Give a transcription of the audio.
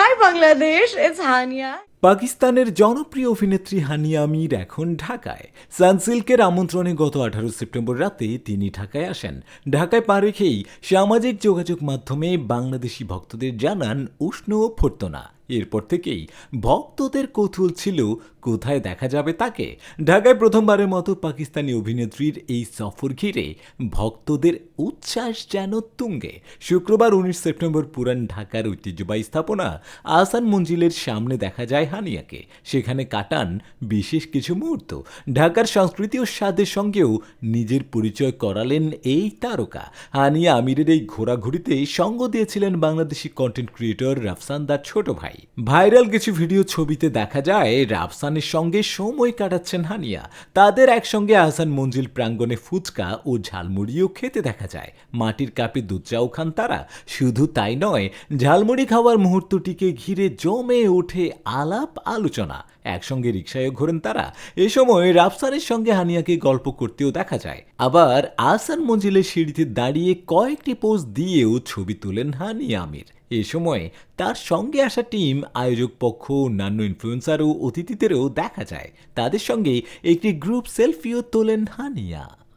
Hi Bangladesh it's Hania. পাকিস্তানের জনপ্রিয় অভিনেত্রী হানিয়া মির এখন ঢাকায়। সানসিল্কের আমন্ত্রণে গত আঠারো সেপ্টেম্বর রাতে তিনি ঢাকায় আসেন। ঢাকায় পা রেখেই সামাজিক যোগাযোগ মাধ্যমে বাংলাদেশি ভক্তদের জানান উষ্ণ অভ্যর্থনা। এরপর থেকেই ভক্তদের কৌতূহল ছিল, কোথায় দেখা যাবে তাকে? ঢাকায় প্রথমবারের মতো পাকিস্তানি অভিনেত্রীর এই সফর ঘিরে ভক্তদের উচ্ছ্বাস যেন তুঙ্গে। শুক্রবার উনিশ সেপ্টেম্বর পুরান ঢাকার ঐতিহ্যবাহী স্থাপনা আসান মঞ্জিলের সামনে দেখা যায় হানিয়াকে। সেখানে কাটান বিশেষ কিছু মুহূর্ত। ঢাকার সংস্কৃতি ও স্বাদের সঙ্গেও নিজের পরিচয় করালেন এই তারকা। হানিয়া আমিরের এই ঘোরাঘুরিতে সঙ্গ দিয়েছিলেন বাংলাদেশি কন্টেন্ট ক্রিয়েটর রাফসান দার ছোট ভাই। ভাইরাল কিছু ভিডিও ছবিতে দেখা যায়, রাফসানের সঙ্গে সময় কাটাচ্ছেন হানিয়া। তাদের একসঙ্গে আহসান মঞ্জিল প্রাঙ্গণে ফুচকা ও ঝালমুড়িও খেতে দেখা যায়। মাটির কাপে দুধ চাও খান তারা। শুধু তাই নয়, ঝালমুড়ি খাওয়ার মুহূর্তটিকে ঘিরে জমে ওঠে আলাপ আলোচনা। একসঙ্গে রিক্সায় ঘোরেন তারা। এ সময় রাফসানের সঙ্গে হানিয়াকে গল্প করতেও দেখা যায়। আবার আহসান মঞ্জিলের সিঁড়িতে দাঁড়িয়ে কয়েকটি পোজ দিয়েও ছবি তোলেন হানিয়া আমির। এ সময় তার সঙ্গে আসা টিম আয়োজক পক্ষ অন্যান্য ইনফ্লুয়েন্সার ও অতিথিদেরও দেখা যায়। তাদের সঙ্গে একটি গ্রুপ সেলফিও তোলেন হানিয়া।